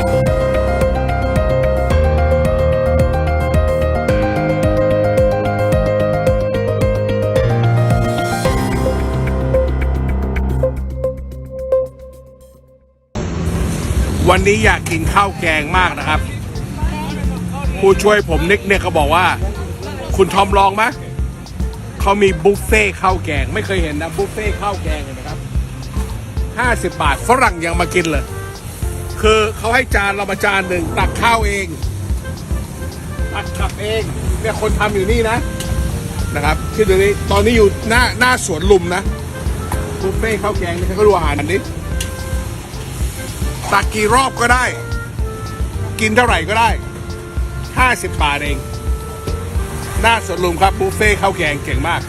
วันนี้อยากกินข้าวแกงมากนะครับ ผู้ช่วยผมนิกเนี่ยเขาบอกว่า คุณทอมลองไหมเขามีบุฟเฟ่ข้าวแกง ไม่เคยเห็นนะบุฟเฟ่ข้าวแกงเลยนะครับห้าสิบบาทฝรั่งยังมากินเลย คือเขาให้จานเรามาจานหนึ่งตักข้าวเอง ตักกลับเองเนี่ยคนทำอยู่นี่นะนะครับที่ตรงนี้ตอนนี้อยู่หน้าหน้าสวนลุมนะบุฟเฟ่ข้าวแกงนี่เขาดูอาหารอันนี้ตักกี่รอบก็ได้ กินเท่าไหร่ก็ได้ 50 บาทเอง หน้าสวนลุมครับบุฟเฟ่ข้าวแกงเก่งมาก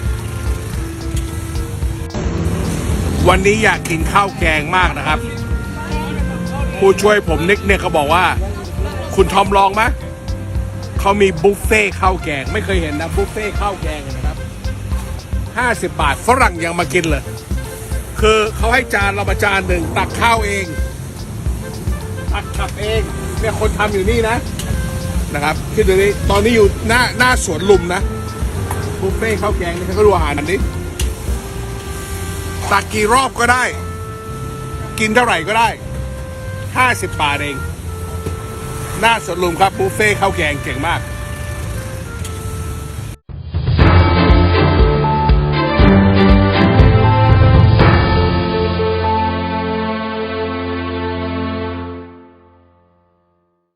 วันนี้อยากกินข้าวแกงมากนะครับ ผู้ช่วยผมนิกเนี่ยเขาบอกว่า คุณทอมลองไหมเขามีบุฟเฟ่ข้าวแกง ไม่เคยเห็นนะบุฟเฟ่ข้าวแกงนะครับ50บาทฝรั่งยังมากินเลย คือเขาให้จานเรามาจานหนึ่งตักข้าวเอง ตักกลับเองเนี่ยคนทำอยู่นี่นะนะครับที่ตรงนี้ตอนนี้อยู่หน้าหน้าสวนลุมนะบุฟเฟ่ข้าวแกงนี่เขาดูอาหารอันนี้ตักกี่รอบก็ได้ กินเท่าไหร่ก็ได้ 50 บาทเอง หน้าสวนลุมครับบุฟเฟ่ข้าวแกงเก่งมาก